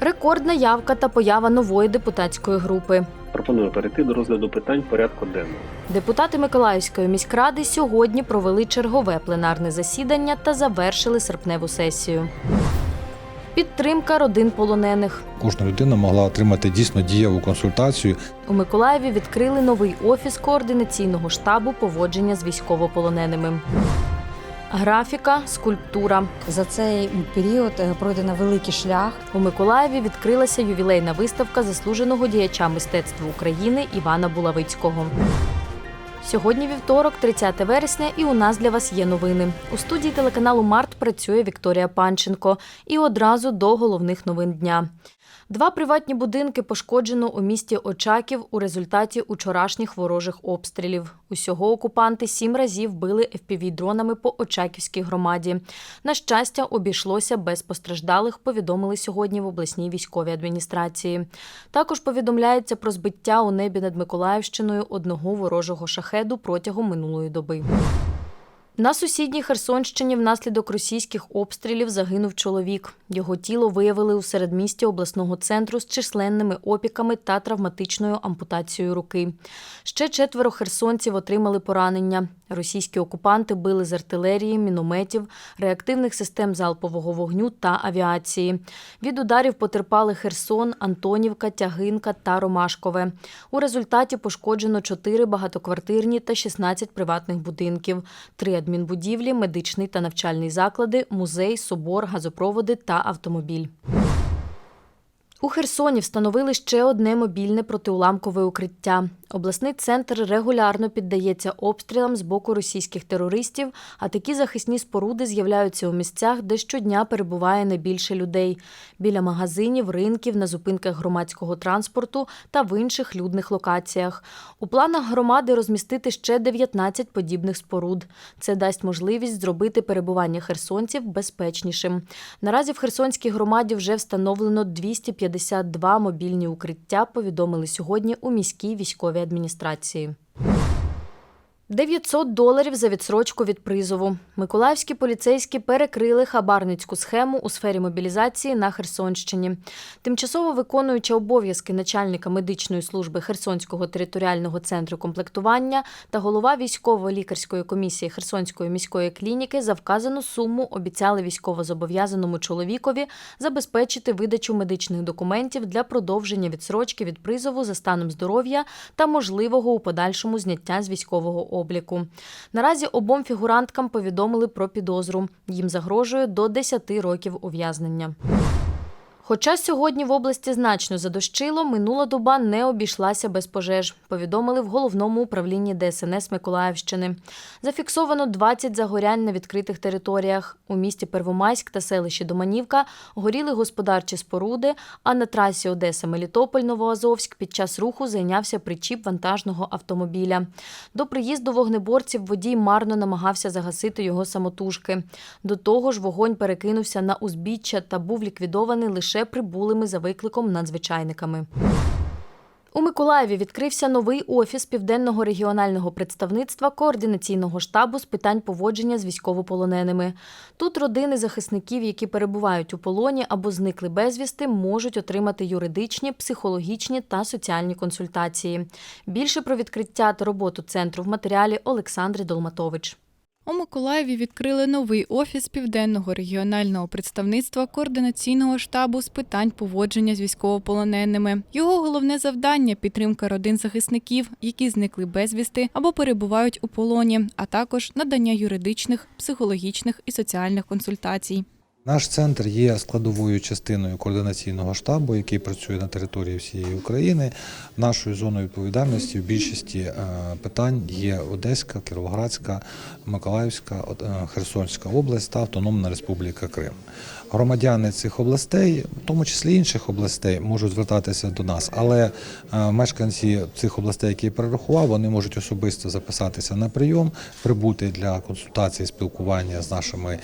Рекордна явка та поява нової депутатської групи. Пропоную перейти до розгляду питань порядку денного. Депутати Миколаївської міськради сьогодні провели чергове пленарне засідання та завершили серпневу сесію. Підтримка родин полонених. Кожна людина могла отримати дійсно дієву консультацію. У Миколаєві відкрили новий офіс координаційного штабу поводження з військовополоненими. Графіка, скульптура. За цей період е, пройдено великий шлях. У Миколаєві відкрилася ювілейна виставка заслуженого діяча мистецтва України Івана Булавицького. Сьогодні вівторок, 30 вересня, і у нас для вас є новини. У студії телеканалу Март працює Вікторія Панченко. І одразу до головних новин дня. Два приватні будинки пошкоджено у місті Очаків у результаті учорашніх ворожих обстрілів. Усього окупанти сім разів били FPV-дронами по Очаківській громаді. На щастя, обійшлося без постраждалих, повідомили сьогодні в обласній військовій адміністрації. Також повідомляється про збиття у небі над Миколаївщиною одного ворожого шахеду протягом минулої доби. На сусідній Херсонщині внаслідок російських обстрілів загинув чоловік. Його тіло виявили у середмісті обласного центру з численними опіками та травматичною ампутацією руки. Ще четверо херсонців отримали поранення. Російські окупанти били з артилерії, мінометів, реактивних систем залпового вогню та авіації. Від ударів потерпали Херсон, Антонівка, Тягинка та Ромашкове. У результаті пошкоджено 4 багатоквартирні та 16 приватних будинків, 3 адмінбудівлі, медичний та навчальний заклади, музей, собор, газопроводи та автомобіль. У Херсоні встановили ще одне мобільне протиуламкове укриття. Обласний центр регулярно піддається обстрілам з боку російських терористів, а такі захисні споруди з'являються у місцях, де щодня перебуває найбільше людей біля магазинів, ринків, на зупинках громадського транспорту та в інших людних локаціях. У планах громади розмістити ще 19 подібних споруд. Це дасть можливість зробити перебування херсонців безпечнішим. Наразі в Херсонській громаді вже встановлено 252 мобільні укриття, повідомили сьогодні у міській військовій адміністрації. 900 доларів за відсрочку від призову. Миколаївські поліцейські перекрили хабарницьку схему у сфері мобілізації на Херсонщині. Тимчасово виконуюча обов'язки начальника медичної служби Херсонського територіального центру комплектування та голова військово-лікарської комісії Херсонської міської клініки за вказану суму обіцяли військовозобов'язаному чоловікові забезпечити видачу медичних документів для продовження відсрочки від призову за станом здоров'я та можливого у подальшому зняття з військового обліку. Наразі обом фігуранткам повідомили про підозру. Їм загрожує до 10 років ув'язнення. Хоча сьогодні в області значно задощило, минула доба не обійшлася без пожеж, повідомили в головному управлінні ДСНС Миколаївщини. Зафіксовано 20 загорянь на відкритих територіях. У місті Первомайськ та селищі Доманівка горіли господарчі споруди, а на трасі Одеса-Мелітополь Новоазовськ під час руху зайнявся причіп вантажного автомобіля. До приїзду вогнеборців водій марно намагався загасити його самотужки. До того ж, вогонь перекинувся на узбіччя та був ліквідований лише прибулими за викликом надзвичайниками. У Миколаєві відкрився новий офіс південного регіонального представництва координаційного штабу з питань поводження з військовополоненими. Тут родини захисників, які перебувають у полоні або зникли безвісти, можуть отримати юридичні, психологічні та соціальні консультації. Більше про відкриття та роботу центру в матеріалі Олександри Долматович. У Миколаєві відкрили новий офіс південного регіонального представництва координаційного штабу з питань поводження з військовополоненими. Його головне завдання підтримка родин захисників, які зникли безвісти або перебувають у полоні, а також надання юридичних, психологічних і соціальних консультацій. Наш центр є складовою частиною координаційного штабу, який працює на території всієї України. Нашою зоною відповідальності в більшості е, питань є Одеська, Кіровоградська, Миколаївська, е, Херсонська область та Автономна Республіка Крим. Громадяни цих областей, в тому числі інших областей, можуть звертатися до нас, але е, мешканці цих областей, які я перерахував, вони можуть особисто записатися на прийом, прибути для консультації, спілкування з нашими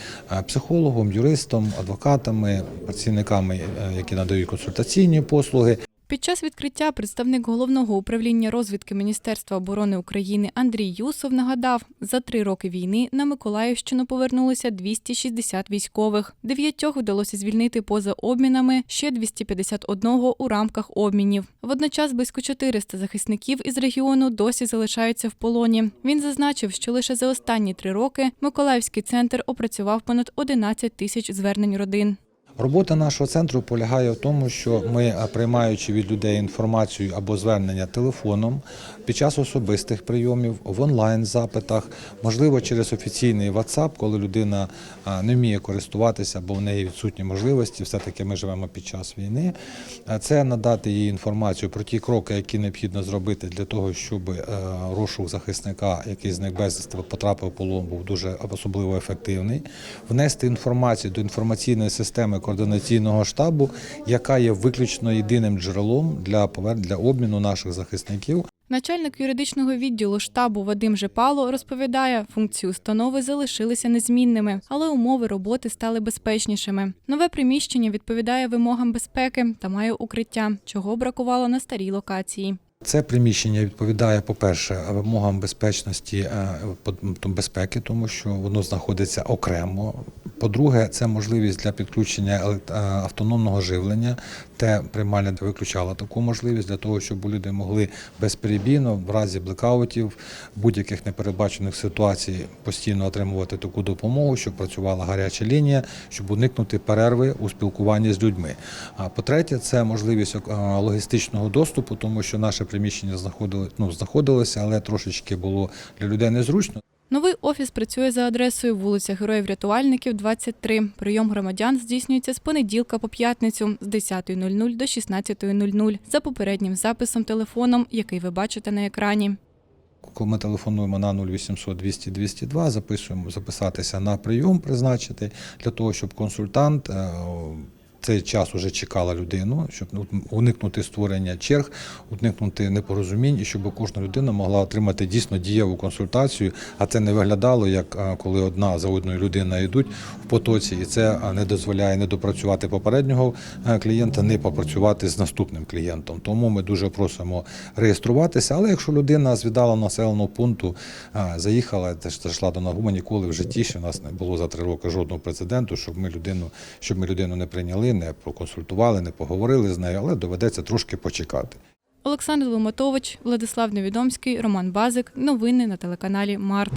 психологом, юристом, адвокатами, працівниками, е, які надають консультаційні послуги. Під час відкриття представник головного управління розвідки Міністерства оборони України Андрій Юсов нагадав, за три роки війни на Миколаївщину повернулося 260 військових. Дев'ятьох вдалося звільнити поза обмінами, ще 251 у рамках обмінів. Водночас близько 400 захисників із регіону досі залишаються в полоні. Він зазначив, що лише за останні три роки Миколаївський центр опрацював понад 11 тисяч звернень родин. Робота нашого центру полягає в тому, що ми, е, приймаючи від людей інформацію або звернення телефоном під час особистих прийомів, в онлайн-запитах, можливо, через офіційний WhatsApp, коли людина е, не вміє користуватися, бо в неї відсутні можливості, все-таки ми живемо під час війни. Е, Це надати їй інформацію про ті кроки, які необхідно зробити для того, щоб розшук захисника, який з них безвісти потрапив полон, був дуже особливо ефективний. Внести інформацію до інформаційної системи координаційного штабу, яка є виключно єдиним джерелом для повер... для обміну наших захисників. Начальник юридичного відділу штабу Вадим Жепало розповідає, функції установи залишилися незмінними, але умови роботи стали безпечнішими. Нове приміщення відповідає вимогам безпеки та має укриття, чого бракувало на старій локації. Це приміщення відповідає, по-перше, вимогам безпечності е, безпеки, тому що воно знаходиться окремо. По-друге, це можливість для підключення е, автономного живлення. Те приймальня виключала таку можливість для того, щоб люди могли безперебійно в разі блекаутів, будь-яких непередбачених ситуацій постійно отримувати таку допомогу, щоб працювала гаряча лінія, щоб уникнути перерви у спілкуванні з людьми. А по-третє, це можливість е, логістичного доступу, тому що наше приміщення знаходилося, ну, знаходилося, але трошечки було для людей незручно. Новий офіс працює за адресою вулиця Героїв-Рятувальників, 23. Прийом громадян здійснюється з понеділка по п'ятницю з 10.00 до 16.00 за попереднім записом телефоном, який ви бачите на екрані. Коли ми телефонуємо на 0800 200 202, записуємо записатися на прийом, призначити для того, щоб консультант е, цей час уже чекала людину, щоб ну, уникнути створення черг, уникнути непорозумінь, і щоб кожна людина могла отримати дійсно дієву консультацію. А це не виглядало як коли одна за одною людина йдуть в потоці, і це не дозволяє не допрацювати попереднього е, клієнта, не попрацювати з наступним клієнтом. Тому ми дуже просимо реєструватися. Але якщо людина з віддаленого населеного пункту заїхала, теж зайшла до Нагума, ніколи в житті ще в нас не було за три роки жодного прецеденту, щоб ми людину, щоб ми людину не прийняли, не проконсультували, не поговорили з нею, але доведеться трошки почекати. Олександр Ломатович, Владислав Невідомський, Роман Базик. Новини на телеканалі Март.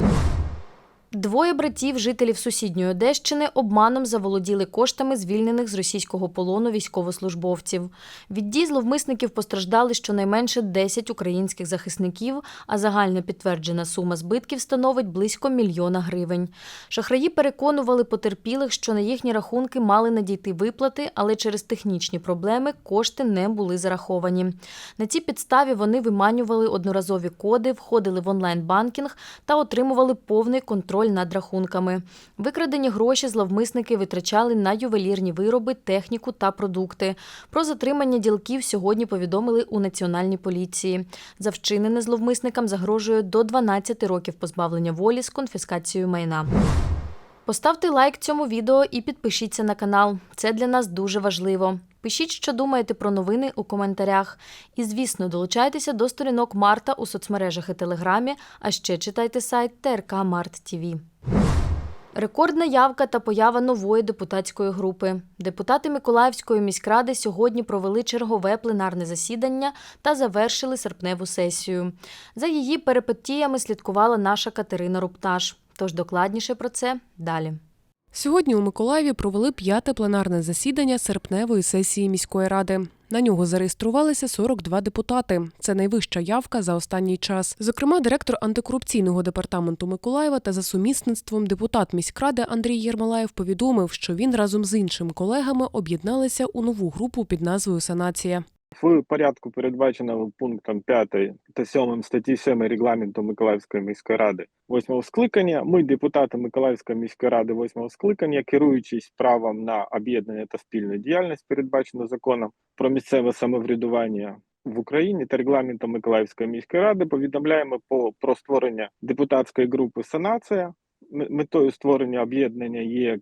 Двоє братів, жителів сусідньої Одещини, обманом заволоділи коштами звільнених з російського полону військовослужбовців. Від дій зловмисників постраждали щонайменше 10 українських захисників, а загальна підтверджена сума збитків становить близько мільйона гривень. Шахраї переконували потерпілих, що на їхні рахунки мали надійти виплати, але через технічні проблеми кошти не були зараховані. На цій підставі вони виманювали одноразові коди, входили в онлайн-банкінг та отримували повний контроль над рахунками. Викрадені гроші зловмисники витрачали на ювелірні вироби, техніку та продукти. Про затримання ділків сьогодні повідомили у Національній поліції. За вчинене зловмисникам загрожує до 12 років позбавлення волі з конфіскацією майна. Поставте лайк цьому відео і підпишіться на канал. Це для нас дуже важливо. Пишіть, що думаєте про новини у коментарях. І, звісно, долучайтеся до сторінок Марта у соцмережах і Телеграмі, а ще читайте сайт ТРК Март ТІВІ. Рекордна явка та поява нової депутатської групи. Депутати Миколаївської міськради сьогодні провели чергове пленарне засідання та завершили серпневу сесію. За її перипетіями слідкувала наша Катерина Рупташ. Тож докладніше про це далі. Сьогодні у Миколаєві провели п'яте пленарне засідання серпневої сесії міської ради. На нього зареєструвалися 42 депутати. Це найвища явка за останній час. Зокрема, директор антикорупційного департаменту Миколаєва та за сумісництвом депутат міськради Андрій Єрмолаєв повідомив, що він разом з іншими колегами об'єдналися у нову групу під назвою Санація. В порядку, передбаченому пунктом 5 та 7 статті 7 регламенту Миколаївської міської ради 8 скликання, ми, депутати Миколаївської міської ради 8 скликання, керуючись правом на об'єднання та спільну діяльність, передбачено законом про місцеве самоврядування в Україні та регламентом Миколаївської міської ради, повідомляємо по про створення депутатської групи Санація. Метою створення об'єднання є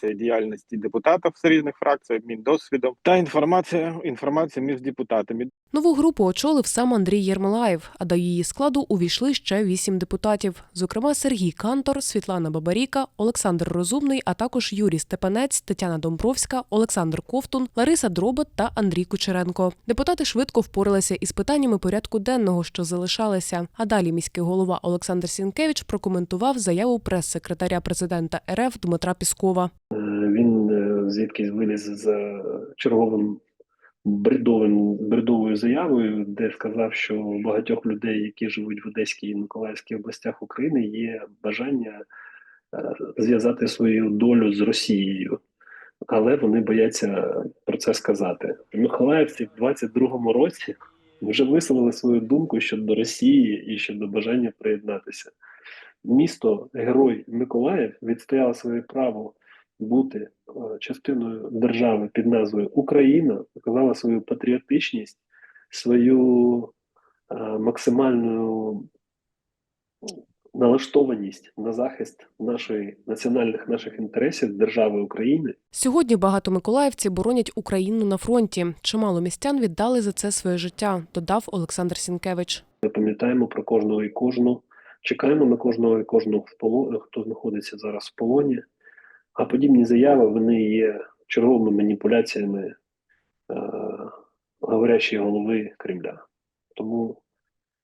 координація діяльності депутатів з різних фракцій, обмін досвідом та інформація, інформація між депутатами. Нову групу очолив сам Андрій Єрмолаєв, а до її складу увійшли ще вісім депутатів. Зокрема, Сергій Кантор, Світлана Бабаріка, Олександр Розумний, а також Юрій Степанець, Тетяна Домбровська, Олександр Ковтун, Лариса Дробот та Андрій Кучеренко. Депутати швидко впоралися із питаннями порядку денного, що залишалися. А далі міський голова Олександр Сінкевич прокоментував заяву прес-секретаря президента РФ Дмитра Піскова. Е, Він е, звідкись виліз з черговим бредовим бредовою заявою, де сказав, що у багатьох людей, які живуть в Одеській і Миколаївській областях України, є бажання е, зв'язати свою долю з Росією, але вони бояться про це сказати. Миколаївці в 22-му році вже висловили свою думку щодо Росії і щодо бажання приєднатися. Місто Герой Миколаїв відстояло своє право бути е, частиною держави під назвою Україна, показала свою патріотичність, свою е, максимальну налаштованість на захист нашої національних наших інтересів держави України. Сьогодні багато миколаївців боронять Україну на фронті. Чимало містян віддали за це своє життя, додав Олександр Сінкевич. Ми пам'ятаємо про кожного і кожну, чекаємо на кожного і кожну в поло... хто знаходиться зараз в полоні. А подібні заяви вони є черговими маніпуляціями е, говорящої голови Кремля. Тому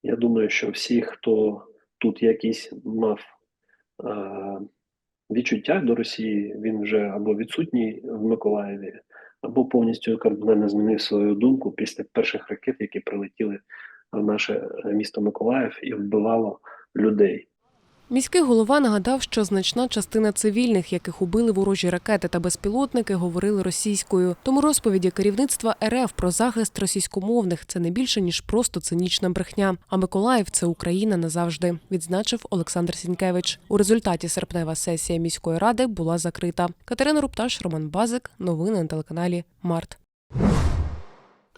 я думаю, що всі, хто тут якийсь мав е, відчуття до Росії, він вже або відсутній в Миколаєві, або повністю кардинально змінив свою думку після перших ракет, які прилетіли в наше місто Миколаїв і вбивало людей. Міський голова нагадав, що значна частина цивільних, яких убили ворожі ракети та безпілотники, говорили російською. Тому розповіді керівництва РФ про захист російськомовних це не більше ніж просто цинічна брехня. А Миколаїв це Україна назавжди, відзначив Олександр Сінкевич. У результаті серпнева сесія міської ради була закрита. Катерина Рупташ, Роман Базик. Новини на телеканалі Март.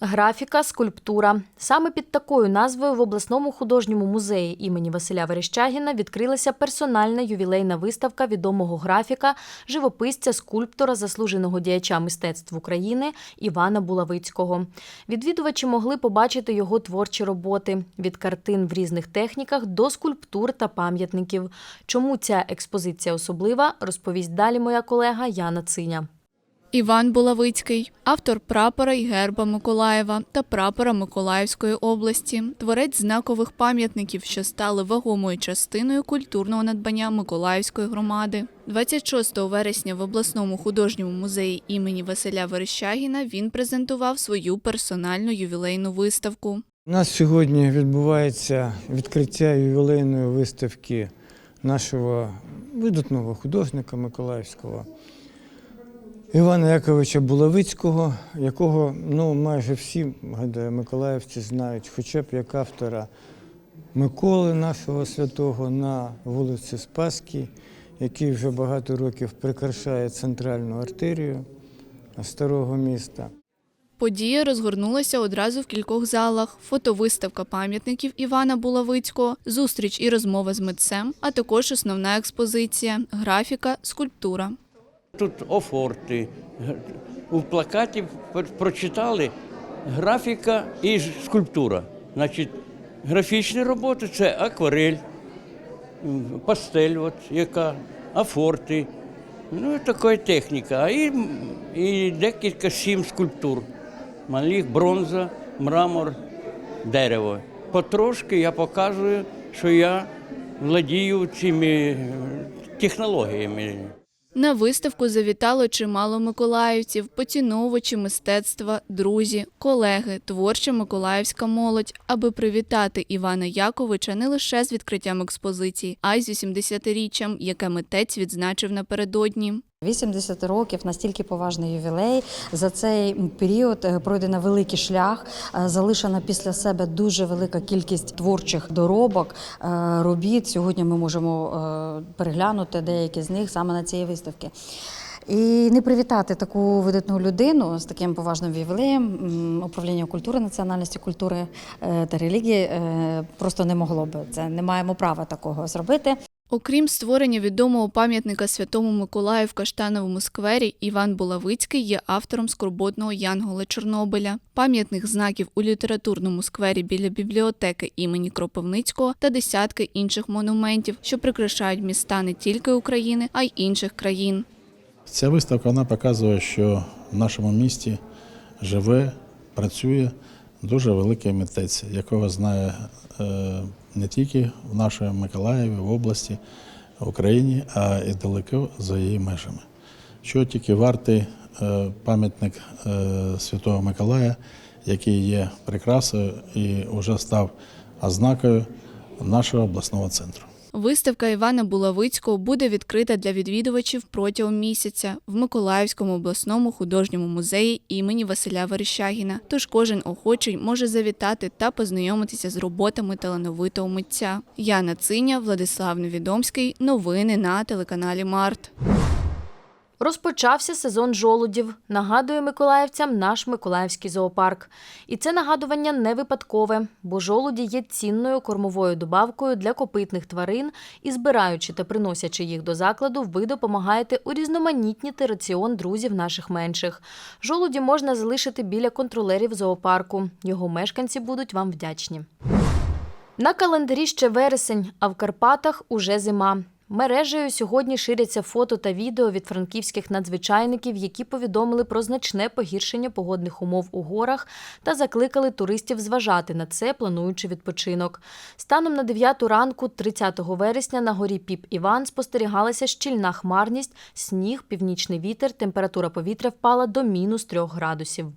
Графіка, скульптура. Саме під такою назвою в обласному художньому музеї імені Василя Верещагіна відкрилася персональна ювілейна виставка відомого графіка, живописця, скульптора, заслуженого діяча мистецтв України Івана Булавицького. Відвідувачі могли побачити його творчі роботи від картин в різних техніках до скульптур та пам'ятників. Чому ця експозиція особлива, розповість далі моя колега Яна Циня. Іван Булавицький, автор прапора й герба Миколаєва та прапора Миколаївської області, творець знакових пам'ятників, що стали вагомою частиною культурного надбання Миколаївської громади. 26 вересня в обласному художньому музеї імені Василя Верещагіна він презентував свою персональну ювілейну виставку. У нас сьогодні відбувається відкриття ювілейної виставки нашого видатного художника Миколаївського Івана Яковича Булавицького, якого ну, майже всі гадаю, миколаївці знають, хоча б як автора Миколи нашого святого на вулиці Спаській, який вже багато років прикрашає центральну артерію старого міста. Подія розгорнулася одразу в кількох залах: фотовиставка пам'ятників Івана Булавицького, зустріч і розмова з митцем, а також основна експозиція графіка, скульптура. Тут офорти. У плакаті прочитали графіка і скульптура. Значить, графічні роботи це акварель, пастель, от, яка, афорти. Ну, така техніка. І, і декілька сім скульптур. Малих, бронза, мрамор, дерево. Потрошки я показую, що я владію цими технологіями. На виставку завітало чимало миколаївців, поціновувачі мистецтва, друзі, колеги, творча миколаївська молодь, аби привітати Івана Яковича не лише з відкриттям експозиції, а й з 80-річчям, яке митець відзначив напередодні. 80 років настільки поважний ювілей. За цей період е, пройдено великий шлях, е, залишена після себе дуже велика кількість творчих доробок, е, робіт. Сьогодні ми можемо переглянути деякі з них саме на цій виставці. І не привітати таку видатну людину з таким поважним ювілеєм управління культури, національності культури та релігії просто не могло би. Це не маємо права такого зробити. Окрім створення відомого пам'ятника Святому Миколаю в Каштановому сквері, Іван Булавицький є автором скорботного Янгола Чорнобиля, пам'ятних знаків у літературному сквері біля бібліотеки імені Кропивницького та десятки інших монументів, що прикрашають міста не тільки України, а й інших країн. Ця виставка вона показує, що в нашому місті живе, працює дуже великий митець, якого знає е, не тільки в нашій Миколаєві, в області, в Україні, а і далеко за її межами. Що тільки вартий е, пам'ятник е, Святого Миколая, який є прикрасою і вже став ознакою нашого обласного центру. Виставка Івана Булавицького буде відкрита для відвідувачів протягом місяця в Миколаївському обласному художньому музеї імені Василя Верещагіна. Тож кожен охочий може завітати та познайомитися з роботами талановитого митця. Яна Циня, Владислав Невідомський. Новини на телеканалі Март. Розпочався сезон жолудів. Нагадує миколаївцям наш Миколаївський зоопарк. І це нагадування не випадкове, бо жолуді є цінною кормовою добавкою для копитних тварин, і збираючи та приносячи їх до закладу, ви допомагаєте урізноманітніти раціон друзів наших менших. Жолуді можна залишити біля контролерів зоопарку. Його мешканці будуть вам вдячні. На календарі ще вересень, а в Карпатах уже зима. Мережею сьогодні ширяться фото та відео від франківських надзвичайників, які повідомили про значне погіршення погодних умов у горах та закликали туристів зважати на це, плануючи відпочинок. Станом на 9 ранку, 30 вересня, на горі Піп Іван спостерігалася щільна хмарність, сніг, північний вітер, температура повітря впала до мінус 3 градусів.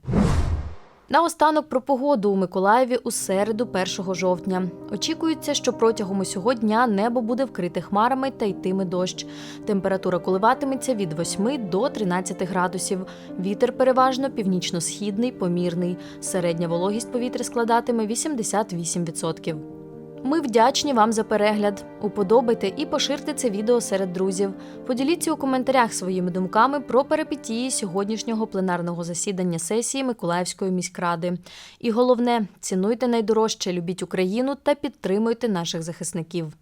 Наостанок про погоду у Миколаєві у середу, 1 жовтня. Очікується, що протягом усього дня небо буде вкрите хмарами та йтиме дощ. Температура коливатиметься від 8 до 13 градусів. Вітер переважно північно-східний, помірний. Середня вологість повітря складатиме 88%. Ми вдячні вам за перегляд. Уподобайте і поширте це відео серед друзів. Поділіться у коментарях своїми думками про перипетії сьогоднішнього пленарного засідання сесії Миколаївської міськради. І головне, цінуйте найдорожче, любіть Україну та підтримуйте наших захисників.